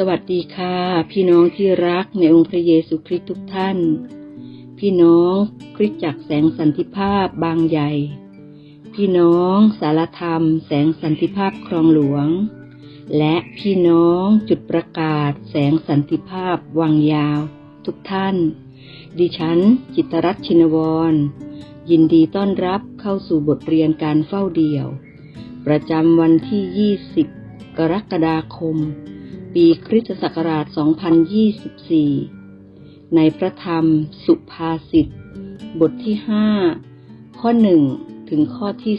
สวัสดีค่ะ พี่น้องที่รักในองค์พระเยซูคริสต์ทุกท่าน พี่น้องคริสตจักรแสงสันติภาพบางใหญ่ พี่น้องสารธรรม แสงสันติภาพครองหลวง และพี่น้องจุดประกาศ แสงสันติภาพวังยาว ทุกท่าน ดิฉัน จิตรรัตน์ชินวร ยินดีต้อนรับเข้าสู่บทเรียนการเฝ้าเดี่ยว ประจำวันที่ 20 กรกฎาคม ปีคริสตศักราช 2024 ในพระธรรมสุภาษิต บทที่ 5 ข้อ 1 ถึงข้อที่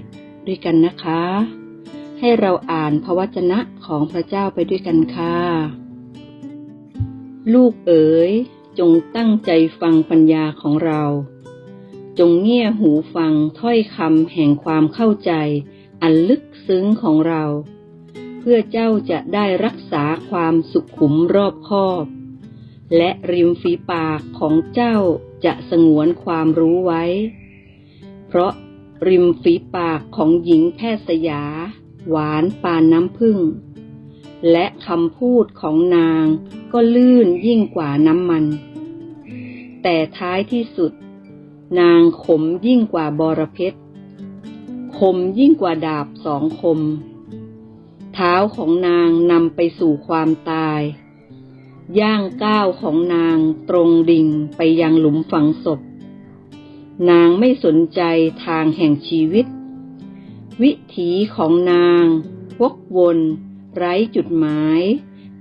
11 ด้วยกันนะคะ ให้เราอ่านพระวจนะของพระเจ้าไปด้วยกันค่ะ ลูกเอ๋ย จงตั้งใจฟังปัญญาของเรา จงเงี่ยหูฟังถ้อยคำแห่งความเข้าใจ อันลึกซึ้งของเรา พื่อเจ้าจะได้รักษาความสุขุมรอบคอบ และริมฝีปากของเจ้าจะสงวนความรู้ไว้ เพราะริมฝีปากของหญิงแพทย์สยา หวานปานน้ำผึ้งและคำพูดของนางก็ลื่นยิ่งกว่าน้ำมัน แต่ท้ายที่สุด นางขมยิ่งกว่าบอระเพ็ดคมยิ่งกว่าดาบสองคม เท้าของนางนำไปสู่ความตาย ย่างก้าวของนางตรงดิ่งไปยังหลุมฝังศพ นางไม่สนใจทางแห่งชีวิต วิถีของนางวกวน ไร้จุดหมาย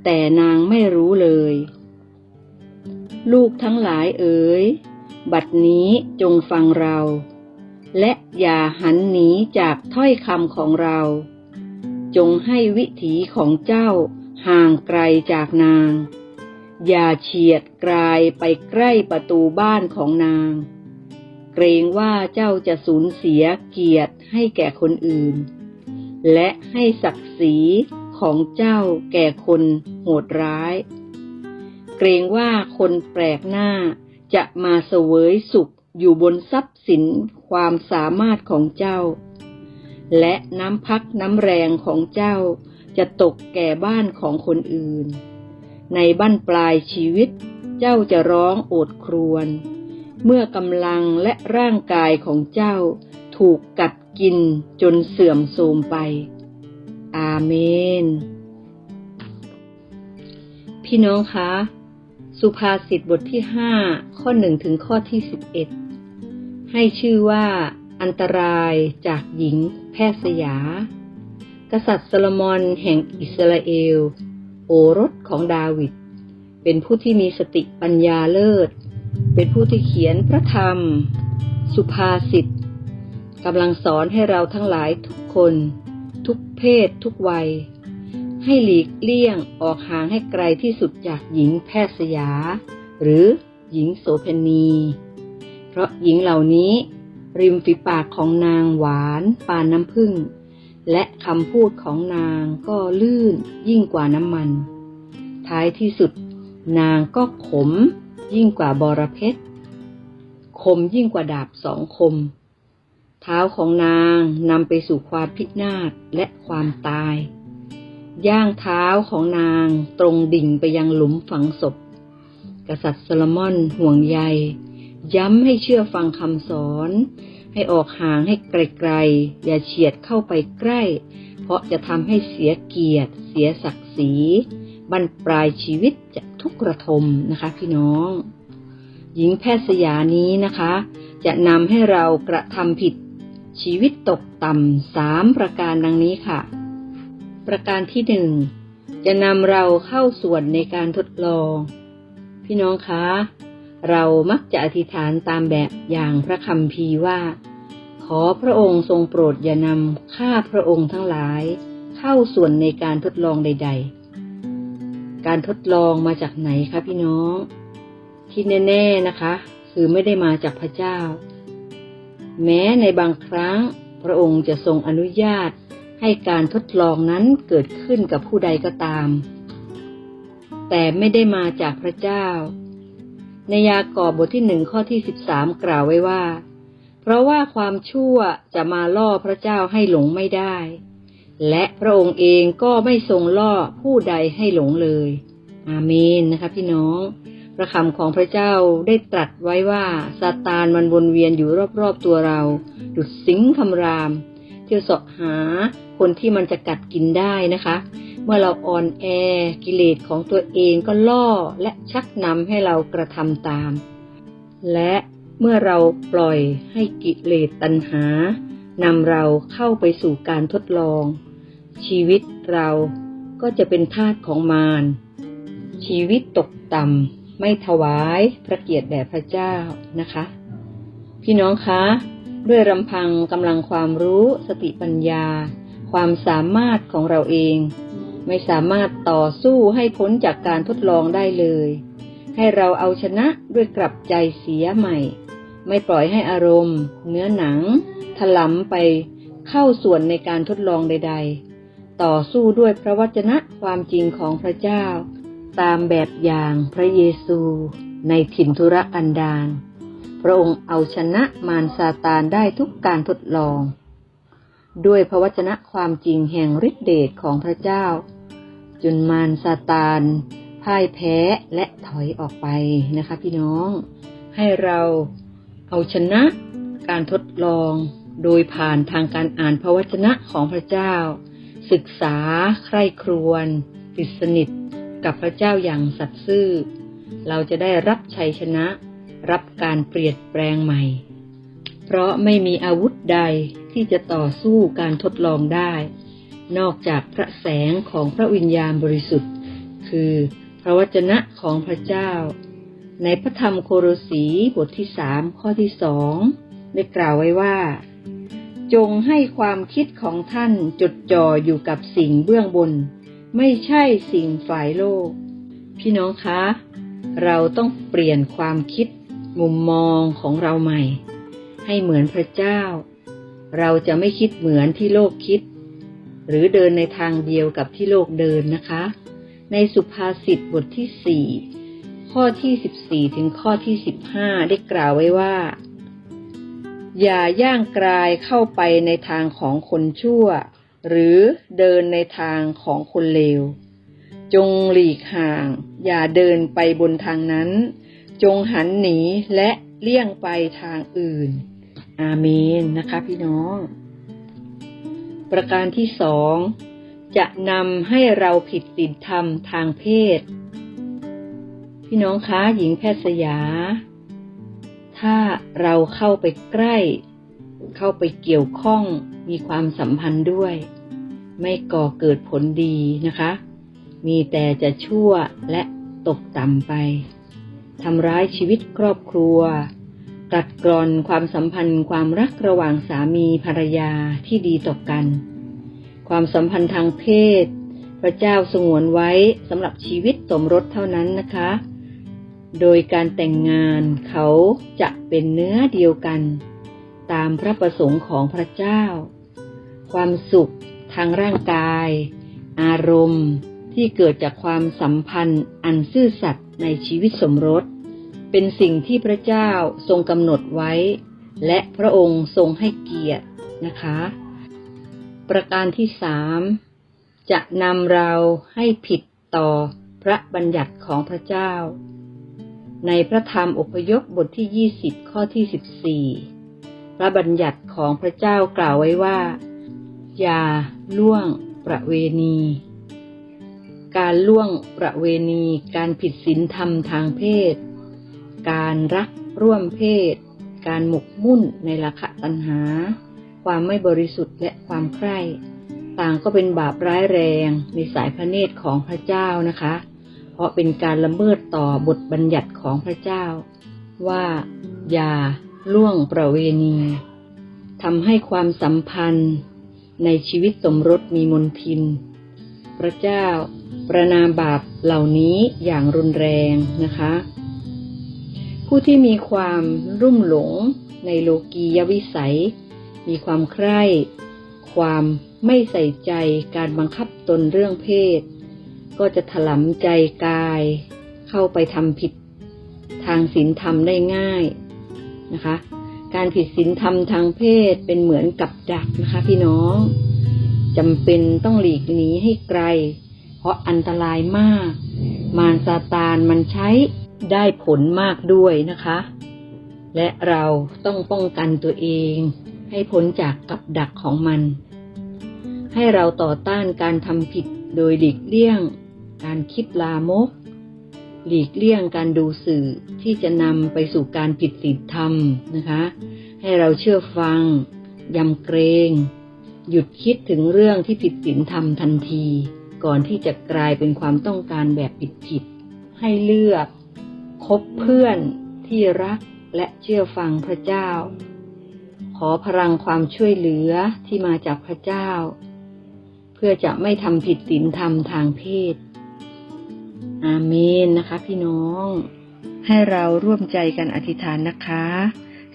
แต่นางไม่รู้เลย ลูกทั้งหลายเอ๋ย บัดนี้จงฟังเรา และอย่าหันหนีจากถ้อยคำของเรา จงให้วิถีของเจ้าห่างไกลจากนาง อย่าเฉียดกลายไปใกล้ประตูบ้านของนาง เกรงว่าเจ้าจะสูญเสียเกียรติให้แก่คนอื่น และให้ศักดิ์ศรีของเจ้าแก่คนโหดร้าย เกรงว่าคนแปลกหน้าจะมาเสวยสุขอยู่บนทรัพย์สินความสามารถของเจ้า และน้ำพักน้ำแรงของเจ้าจะตกแก่บ้านของคนอื่น ในบ้านปลายชีวิต เจ้าจะร้องโอดครวญเมื่อกำลังและร่างกายของเจ้าถูกกัดกินจนเสื่อมโทรมไป อาเมน พี่น้องคะ สุภาษิตบทที่ห้าข้อหนึ่งถึงข้อที่สิบเอ็ดให้ชื่อว่า อันตรายจากหญิง แพทย์สยา กษัตริย์ซโลมอนแห่งอิสราเอล โอรสของดาวิด เป็นผู้ที่มีสติปัญญาเลิศ เป็นผู้ที่เขียนพระธรรม สุภาษิตกำลังสอนให้เราทั้งหลายทุกคน ทุกเพศทุกวัย ให้หลีกเลี่ยงออกห่างให้ไกลที่สุดจากหญิงแพทย์สยา หรือหญิงโสเพณี เพราะหญิงเหล่านี้ ริมฝีปากของนางหวานปานน้ำผึ้งและคำพูดของนางก็ลื่นยิ่งกว่าน้ำมัน ท้ายที่สุด นางก็ขมยิ่งกว่าบอระเพ็ดคมยิ่งกว่าดาบสองคม เท้าของนางนำไปสู่ความพินาศและความตาย ย่างเท้าของนางตรงดิ่งไปยังหลุมฝังศพ กษัตริย์โซโลมอนห่วงใย ย้ำให้เชื่อฟังคำสอน ให้ออกห่างให้ไกลๆ อย่าเฉียดเข้าไปใกล้ เพราะจะทำให้เสียเกียรติ เสียศักดิ์ศรีบรรปลายชีวิตจะทุกข์ระทมนะคะ พี่น้อง หญิงแพทย์สยานี้นะคะ จะนำให้เรากระทำผิดชีวิตตกต่ำสามประการดังนี้ค่ะ ประการที่หนึ่งจะนำเราเข้าส่วนในการทดลอง พี่น้องคะ เรามักจะอธิษฐานตามแบบอย่างพระคำพีว่า ขอพระองค์ทรงโปรดอย่านำข้าพระองค์ทั้งหลาย เข้าส่วนในการทดลองใด ๆ การทดลองมาจากไหนคะพี่น้อง ที่แน่ ๆนะคะ คือไม่ได้มาจากพระเจ้า แม้ในบางครั้งพระองค์จะทรงอนุญาตให้การทดลองนั้นเกิดขึ้นกับผู้ใดก็ตาม แต่ไม่ได้มาจากพระเจ้า ในยากอบบทที่หนึ่งข้อที่สิบสามกล่าวไว้ว่า เพราะว่าความชั่วจะมาล่อพระเจ้าให้หลงไม่ได้ และพระองค์เองก็ไม่ทรงล่อผู้ใดให้หลงเลย อาเมนนะคะพี่น้องพระคำของพระเจ้าได้ตรัสไว้ว่าซาตานมันวนเวียนอยู่รอบๆตัวเรา ดุดสิงคำราม เที่ยวเสาะหาคนที่มันจะกัดกินได้นะคะ เมื่อเราอ่อนแอกิเลสของตัวเองก็ล่อและชักนำให้เรากระทำตาม และเมื่อเราปล่อยให้กิเลสตัณหานำเราเข้าไปสู่การทดลอง ชีวิตเราก็จะเป็นทาสของมารชีวิตตกต่ำไม่ถวายพระเกียรติแด่พระเจ้านะคะ พี่น้องคะ ด้วยรำพังกำลังความรู้สติปัญญา ความสามารถของเราเอง ไม่สามารถต่อสู้ให้พ้นจากการทดลองได้เลย ให้เราเอาชนะด้วยกลับใจเสียใหม่ ไม่ปล่อยให้อารมณ์ เนื้อหนัง ถลำไปเข้าส่วนในการทดลองใด ๆ ต่อสู้ด้วยพระวจนะความจริงของพระเจ้า ตามแบบอย่างพระเยซู ในถิ่นทุรกันดารพระองค์เอาชนะมารซาตานได้ทุกการทดลอง ด้วยพระวจนะความจริงแห่งฤทธิเดชของพระเจ้า จนมารซาตานพ่ายแพ้และถอยออกไปนะคะพี่น้อง ให้เราเอาชนะการทดลองโดยผ่านทางการอ่านพระวจนะของพระเจ้า ศึกษาใคร่ครวญติดสนิทกับพระเจ้าอย่างสัตย์ซื่อ เราจะได้รับชัยชนะ รับการเปลี่ยนแปลงใหม่ เพราะไม่มีอาวุธใดที่จะต่อสู้การทดลองได้ นอกจากพระแสงของพระวิญญาณบริสุทธิ์ คือพระวจนะของพระเจ้า ในพระธรรมโคโรสีบทที่สามข้อที่สองได้กล่าวไว้ว่า จงให้ความคิดของท่านจดจ่ออยู่กับสิ่งเบื้องบน ไม่ใช่สิ่งฝ่ายโลก พี่น้องคะ เราต้องเปลี่ยนความคิดมุมมองของเราใหม่ ให้เหมือนพระเจ้า เราจะไม่คิดเหมือนที่โลกคิด หรือเดินในทางเดียวกับที่โลกเดินนะคะ ในสุภาษิตบทที่สี่ข้อที่สิบสี่ถึงข้อที่สิบห้าได้กล่าวไว้ว่า อย่าย่างกรายเข้าไปในทางของคนชั่ว หรือเดินในทางของคนเลว จงหลีกห่าง อย่าเดินไปบนทางนั้น จงหันหนีและเลี่ยงไปทางอื่น อาเมนนะคะพี่น้อง ประการที่สองจะนำให้เราผิดศีลธรรมทางเพศ พี่น้องคะหญิงแพทย์สยา ถ้าเราเข้าไปใกล้ เข้าไปเกี่ยวข้องมีความสัมพันธ์ด้วย ไม่ก่อเกิดผลดีนะคะ มีแต่จะชั่วและตกต่ำไปทำร้ายชีวิตครอบครัว ตัดกรอนความสัมพันธ์ความรักระหว่างสามีภรรยาที่ดีต่อกัน ความสัมพันธ์ทางเพศ พระเจ้าสงวนไว้สำหรับชีวิตสมรสเท่านั้นนะคะ โดยการแต่งงานเขาจะเป็นเนื้อเดียวกัน ตามพระประสงค์ของพระเจ้า ความสุขทางร่างกาย อารมณ์ที่เกิดจากความสัมพันธ์อันซื่อสัตย์ในชีวิตสมรส เป็นสิ่งที่พระเจ้าทรงกำหนดไว้ และพระองค์ทรงให้เกียรตินะคะ ประการที่สามจะนำเราให้ผิดต่อพระบัญญัติของพระเจ้า ในพระธรรมอพยพบทที่ 20 ข้อที่ 14 พระบัญญัติของพระเจ้ากล่าวไว้ว่า อย่าล่วงประเวณี การล่วงประเวณี การผิดศีลธรรมทางเพศ การรักร่วมเพศ การหมกมุ่นในราคะตัณหา ความไม่บริสุทธิ์และความใคร่ต่างก็เป็นบาปร้ายแรงในสายพระเนตรของพระเจ้านะคะ เพราะเป็นการละเมิดต่อบทบัญญัติของพระเจ้า ว่าอย่าล่วงประเวณีทำให้ความสัมพันธ์ในชีวิตสมรสมีมนทิน พระเจ้าประนามบาปเหล่านี้อย่างรุนแรงนะคะ ผู้ที่มีความรุ่มหลงในโลกียวิสัย มีความใคร่ ความไม่ใส่ใจการบังคับตนเรื่องเพศ ก็จะถลำใจกาย เข้าไปทำผิดทางศีลธรรมได้ง่ายนะคะ การผิดศีลธรรมทางเพศเป็นเหมือนกับดักนะคะ พี่น้องจำเป็นต้องหลีกหนีให้ไกล เพราะอันตรายมาก มารซาตานมันใช้ ได้ผลมากด้วยนะคะ และเราต้องป้องกันตัวเอง ให้พ้นจากกับดักของมัน ให้เราต่อต้านการทำผิดโดยหลีกเลี่ยง การคิดลามก หลีกเลี่ยงการดูสื่อที่จะนำไปสู่การผิดศีลธรรมนะคะ ให้เราเชื่อฟัง ยำเกรง หยุดคิดถึงเรื่องที่ผิดศีลธรรมทันที ก่อนที่จะกลายเป็นความต้องการแบบผิดๆให้เลือก คบเพื่อนที่รักและเชื่อฟังพระเจ้า ขอพลังความช่วยเหลือที่มาจากพระเจ้า เพื่อจะไม่ทำผิดศีลธรรมทางเพศ อาเมนนะคะ พี่น้อง ให้เราร่วมใจกันอธิษฐานนะคะ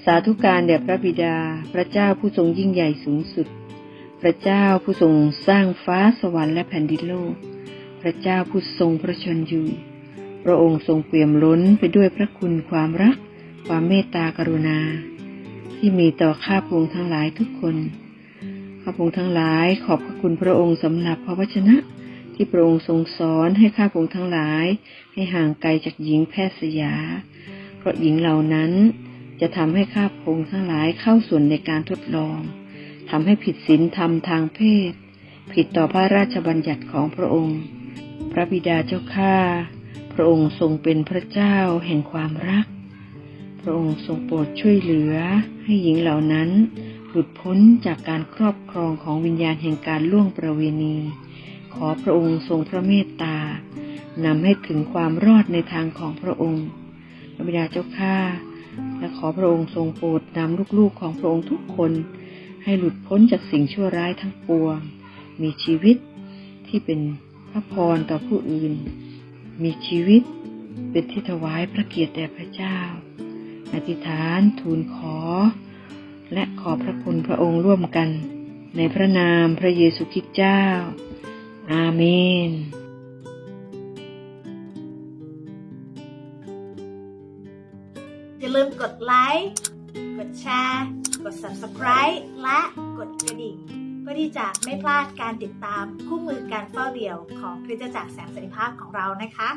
สาธุการแด่พระบิดา พระเจ้าผู้ทรงยิ่งใหญ่สูงสุด พระเจ้าผู้ทรงสร้างฟ้าสวรรค์และแผ่นดินโลก พระเจ้าผู้ทรงพระชนอยู่ พระองค์ทรงเปี่ยมล้นไปด้วยพระคุณความรัก ความเมตตากรุณา ที่มีต่อข้าพงทั้งหลายทุกคน ข้าพงทั้งหลายขอบพระคุณพระองค์สำหรับพระวจนะ ที่พระองค์ทรงสอนให้ข้าพงทั้งหลาย ให้ห่างไกลจากหญิงแพทย์สยา เพราะหญิงเหล่านั้นจะทำให้ข้าพงทั้งหลายเข้าส่วนในการทดลองทำให้ผิดศีลธรรมทางเพศ ผิดต่อพระราชบัญญัติของพระองค์ พระบิดาเจ้าข้า ระองค์ทรงเป็นพระเจ้าแห่งความรัก พระองค์ทรงโปรดช่วยเหลือให้หญิงเหล่านั้นหลุดพ้นจากการครอบครองของวิญญาณแห่งการล่วงประเวณี ขอพระองค์ทรงพระเมตตานำให้ถึงความรอดในทางของพระองค์พระบิดาเจ้าข้าและขอพระองค์ทรงโปรดนำลูกๆของพระองค์ทุกคน ให้หลุดพ้นจากสิ่งชั่วร้ายทั้งปวง มีชีวิตที่เป็นพระพรต่อผู้อื่น มีชีวิตเป็นที่ถวายพระเกียรติแด่พระเจ้า อธิษฐานทูลขอ และขอพระคุณพระองค์ร่วมกัน ในพระนามพระเยซูคริสต์เจ้า อาเมนอย่าลืมกดไลค์ กดแชร์ กด subscribe และกดกระดิ่ง พื่อที่จะไม่พลาดการติดตามคู่มือการเฝ้าเดี่ยวของคริสตจักรแสงสันติภาพของเรานะคะ